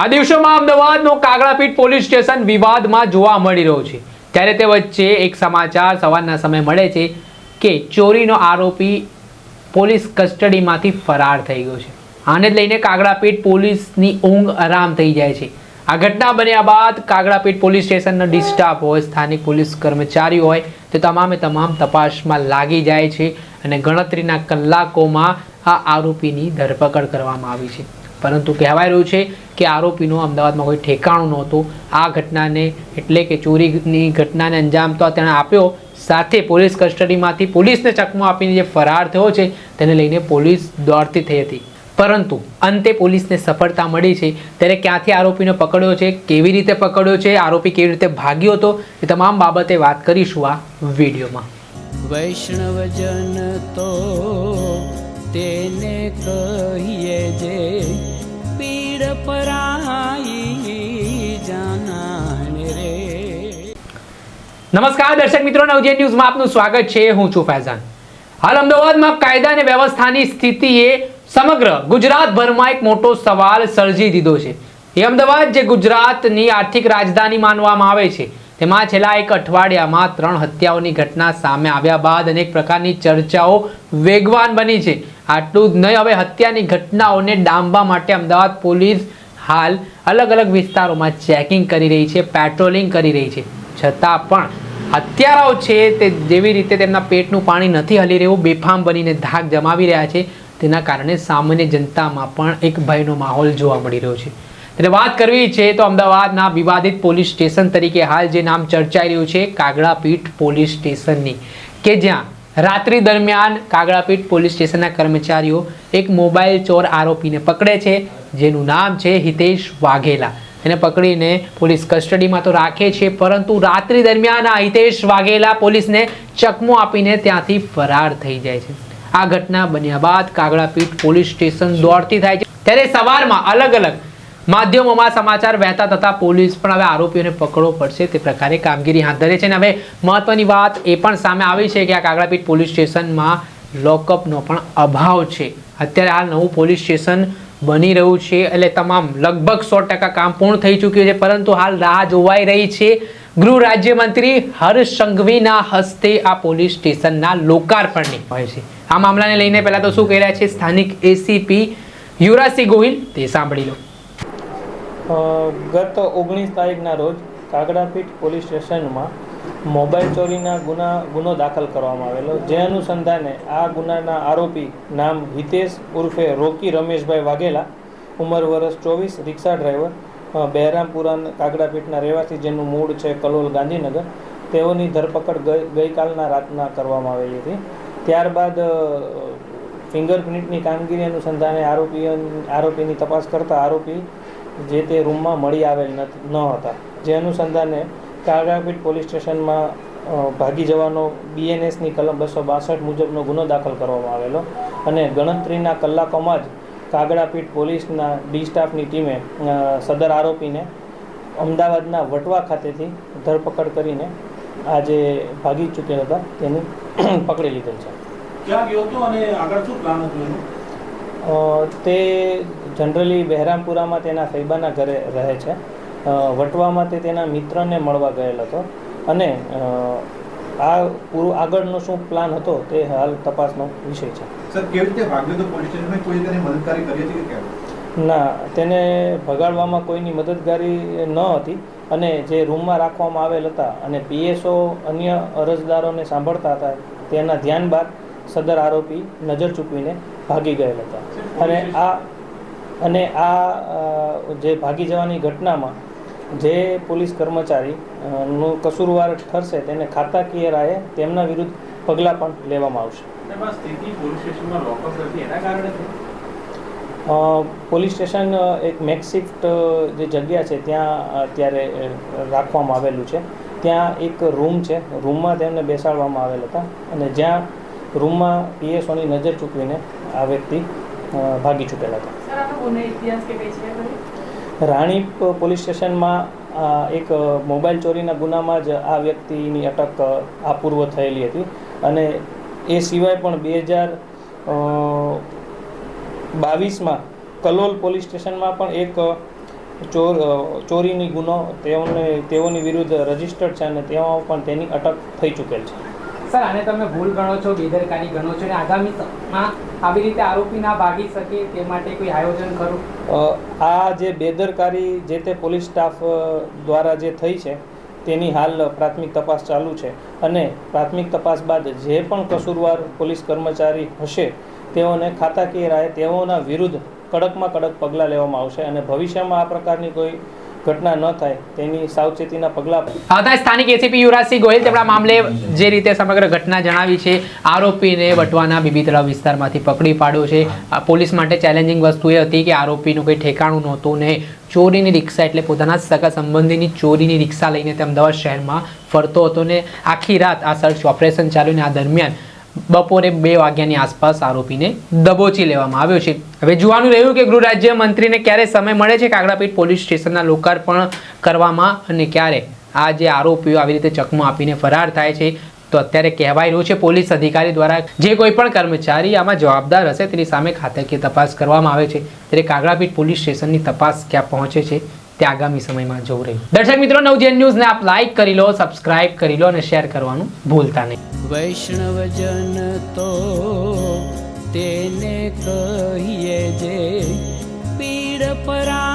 આ દિવસોમાં અમદાવાદનો Kagdapith police station વિવાદમાં જોવા મળી રહ્યો છે. ત્યારે તે વચ્ચે એક સમાચાર સવારના સમય મળે છે કે ચોરીનો આરોપી પોલીસ કસ્ટડીમાંથી ફરાર થઈ ગયો છે. આને લઈને કાગડાપીઠ પોલીસની ઊંઘ આરામ થઈ જાય છે. આ ઘટના બન્યા બાદ કાગડાપીઠ પોલીસ સ્ટેશનનો ડિસ્ટાફ હોય, સ્થાનિક પોલીસ કર્મચારી હોય, તે તમામે તમામ તપાસમાં લાગી જાય છે અને ગણતરીના કલાકોમાં આ આરોપીની ધરપકડ કરવામાં આવી છે. પરંતુ કહેવાય રહ્યું છે કે આરોપીનું અમદાવાદમાં કોઈ ઠેકાણું નહોતું. આ ઘટનાને એટલે કે ચોરીની ઘટનાને અંજામ તો તેણે આપ્યો. સાથે પોલીસ કસ્ટડીમાંથી પોલીસને ચકમો આપીને જે ફરાર થયો છે તેને લઈને પોલીસ દોડતી થઈ હતી. પરંતુ અંતે પોલીસને સફળતા મળી છે. ત્યારે ક્યાંથી આરોપીને પકડ્યો છે, કેવી રીતે પકડ્યો છે, આરોપી કેવી રીતે ભાગ્યો હતો, એ તમામ બાબતે વાત કરીશું આ વિડીયોમાં. વૈષ્ણવજન તો તેને કહીએ જે પીડ પરાઈ જાનાને રે. નમસ્કાર દર્શક મિત્રો નવજે ન્યૂઝમાં આપનું સ્વાગત છે. હું છું ફૈઝાન. હાલ અમદાવાદમાં કાયદા અને વ્યવસ્થાની સ્થિતિએ સમગ્ર ગુજરાતભરમાં એક મોટો સવાલ સર્જી દીધો છે. એ અમદાવાદ, જે ગુજરાતની આર્થિક રાજધાની માનવામાં આવે છે તેમાં છેલ્લા એક અઠવાડિયામાં ત્રણ હત્યાઓની ઘટના સામે આવ્યા બાદ અનેક પ્રકારની ચર્ચાઓ વેગવાન બની છે. આટલું જ નહીં, હવે હત્યાની ઘટનાઓને ડામવા માટે અમદાવાદ પોલીસ હાલ અલગ અલગ વિસ્તારોમાં ચેકિંગ કરી રહી છે, પેટ્રોલિંગ કરી રહી છે. છતાં પણ હત્યારાઓ છે તે જેવી રીતે તેમના પેટનું પાણી નથી હલી રહ્યું, બેફામ બનીને ધાક જમાવી રહ્યા છે. તેના કારણે સામાન્ય જનતામાં પણ એક ભયનો માહોલ જોવા મળી રહ્યો છે. ત્યારે વાત કરવી છે તો અમદાવાદના વિવાદિત પોલીસ સ્ટેશન તરીકે હાલ જે નામ ચર્ચાઈ રહ્યું છે, કાગડાપીઠ પોલીસ સ્ટેશનની. કે જ્યાં રાત્રિ દરમિયાન કાગડાપીઠ પોલીસ સ્ટેશનના કર્મચારીઓ એક મોબાઈલ ચોર આરોપીને પકડે છે, જેનું નામ છે હિતેશ વાઘેલા. એને પકડીને પોલીસ કસ્ટડીમાં તો રાખે છે, પરંતુ રાત્રિ દરમિયાન આ હિતેશ વાઘેલા પોલીસને ચકમો આપીને ત્યાંથી ફરાર થઈ જાય છે. આ ઘટના બન્યા બાદ કાગડાપીઠ પોલીસ સ્ટેશન દોડતી થાય છે. ત્યારે સવારમાં અલગ અલગ માધ્યમોમાં સમાચાર વહેતા થતા પોલીસ પણ હવે આરોપીઓને પકડવો પડશે તે પ્રકારે કામગીરી હાથ ધરે છે અને હવે મહત્વની વાત એ પણ સામે આવી છે કે આ કાગડાપીઠ પોલીસ સ્ટેશનમાં લોકઅપનો પણ અભાવ છે. અત્યારે હાલ નવું પોલીસ સ્ટેશન બની રહ્યું છે એટલે તમામ લગભગ સો ટકા કામ પૂર્ણ થઈ ચૂક્યું છે, પરંતુ હાલ રાહ જોવાઈ રહી છે. ગૃહ રાજ્યમંત્રી હર્ષ સંઘવીના હસ્તે આ પોલીસ સ્ટેશનના લોકાર્પણની હોય છે. આ મામલાને લઈને પહેલા તો શું કહી રહ્યા છે સ્થાનિક એસીપી યુવરાજસિંહ ગોહિલ તે સાંભળી લો. ગત ઓગણીસ તારીખના રોજ કાગડાપીઠ પોલીસ સ્ટેશનમાં મોબાઈલ ચોરીના ગુના, ગુનો દાખલ કરવામાં આવેલો. જે અનુસંધાને આ ગુનાના આરોપી નામ હિતેશ ઉર્ફે રોકી રમેશભાઈ વાઘેલા, ઉંમર વર્ષ ચોવીસ, રિક્ષા ડ્રાઈવર બહેરામપુરા કાગડાપીઠના રહેવાસી જેનું મૂળ છે કલોલ ગાંધીનગર. તેઓની ધરપકડ ગઈ, ગઈકાલના રાતના કરવામાં આવેલી હતી. ત્યારબાદ ફિંગરપ્રિન્ટની કામગીરી અનુસંધાને આરોપી આરોપીની તપાસ કરતા આરોપી જે તે રૂમમાં મળી આવેલ ન હતા. જે અનુસંધાને કાગડાપીઠ પોલીસ સ્ટેશનમાં ભાગી જવાનો બીએનએસની કલમ બસો બાસઠ મુજબનો ગુનો દાખલ કરવામાં આવેલો અને ગણતરીના કલાકોમાં જ કાગડાપીઠ પોલીસના ડી સ્ટાફની ટીમે સદર આરોપીને અમદાવાદના વટવા ખાતેથી ધરપકડ કરીને આજે ભાગી ચૂક્યા હતા. તેની પકડી લીધેલ છે. ક્યાં ગયો હતો અને આગળ શું પ્લાન હતું તે જનરલી બહેરામપુરામાં તેના ફૈબાના ઘરે રહે છે. વટવામાં તે તેના મિત્રને મળવા ગયેલ હતો. અને આ પૂરું આગળનો શું પ્લાન હતો તે હાલ તપાસનો વિષય છે. સર કેવી રીતે ભાગ્યો તો પોલીસ સ્ટેશનમાં કોઈ તેની મદદકારી કરી હતી કે કેમ? ના તેને ભગાડવામાં કોઈની મદદગારી ન હતી. અને જે રૂમમાં રાખવામાં આવેલ હતા અને પીએસઓ અન્ય અરજદારોને સાંભળતા હતા તેના ધ્યાન બાદ સદર આરોપી નજર ચૂકવીને ભાગી ગયેલ હતા. અને આ અને આ જે ભાગી જવાની ઘટનામાં જે પોલીસ કર્મચારી નું કસૂરવાર ઠરશે તેને ખાતાકીય રાયે તેમના વિરુદ્ધ પગલાં પણ લેવામાં આવશે. પોલીસ સ્ટેશન એક મેકશિફ્ટ જે જગ્યા છે ત્યાં અત્યારે રાખવામાં આવેલું છે. ત્યાં એક રૂમ છે. રૂમમાં તેમને બેસાડવામાં આવેલ હતા. અને જ્યાં રૂમમાં પીએસઓની નજર ચૂકવીને આ વ્યક્તિ ભાગી ચૂકેલા હતા? રાણીપ પોલીસ સ્ટેશનમાં એક મોબાઈલ ચોરીના ગુનામાં જ આ વ્યક્તિની અટક આ પૂર્વ થયેલી હતી. અને એ સિવાય પણ બે હજાર બાવીસમાં કલોલ પોલીસ સ્ટેશનમાં પણ એક ચોર ચોરીની ગુનો તેઓને તેઓની વિરુદ્ધ રજિસ્ટર્ડ છે અને તેમાં પણ તેની અટક થઈ ચૂકેલ છે. સર, આને તમે ભૂલ ગણો છો, બેદરકારી ગણો છો અને આગામી આવી રીતે આરોપી ના ભાગી શકે તે માટે કોઈ આયોજન ખરું? આ જે બેદરકારી જે તે પોલીસ સ્ટાફ દ્વારા જે થઈ છે, તેની હાલ પ્રાથમિક તપાસ ચાલુ છે. અને પ્રાથમિક તપાસ બાદ જે પણ કસૂરવાર પોલીસ કર્મચારી હશે, તેઓને ખાતાકીય રાહે તેઓના વિરુદ્ધ કડકમાં કડક પગલાં લેવામાં આવશે. અને ભવિષ્યમાં આ પ્રકારની કોઈ ઘટના ન થાય, તેની સાવચેતીના પગલાં હતા સ્થાનિક એસીપી યુવરાજસિંહ ગોહિલ તેમના મામલે જે રીતે સમગ્ર ઘટના જણાવી છે, આરોપીને વટવાના બીબી તળાવ વિસ્તારમાંથી પકડી પાડ્યો છે. પોલીસ માટે ચેલેન્જિંગ વસ્તુ એ હતી કે આરોપીનું કોઈ ઠેકાણું નહોતું ને ચોરીની રિક્ષા એટલે પોતાના સગા સંબંધીની ચોરીની રિક્ષા લઈને તે અમદાવાદ શહેરમાં ફરતો હતો ને આખી રાત આ સર્ચ ઓપરેશન ચાલ્યું ને આ દરમિયાન બપોરે બે વાગ્યાની આસપાસ આરોપીને દબોચી લેવામાં આવ્યો છે. હવે જોવાનું રહ્યું કે ગૃહ રાજ્ય મંત્રીને ક્યારે સમય મળે છે કાગડાપીઠ પોલીસ સ્ટેશનના લોકાર્પણ કરવામાં અને ક્યારે આ જે આરોપીઓ આવી રીતે ચકમો આપીને ફરાર થાય છે, તો અત્યારે કહેવાય રહ્યું છે પોલીસ અધિકારી દ્વારા જે કોઈ પણ કર્મચારી આમાં જવાબદાર હશે તેની સામે ખાતાકીય તપાસ કરવામાં આવે છે. ત્યારે કાગડાપીઠ પોલીસ સ્ટેશનની તપાસ ક્યાં પહોંચે છે? તે આગામી સમયમાં જોવું રહ્યું. દર્શક મિત્રો નવજેન ન્યૂઝને આપ લાઈક કરી લો સબસ્ક્રાઇબ કરી લો અને શેર કરવાનું ભૂલતા નહીં. વૈષ્ણવજન તો તેને કહીએ જે પીડ પરા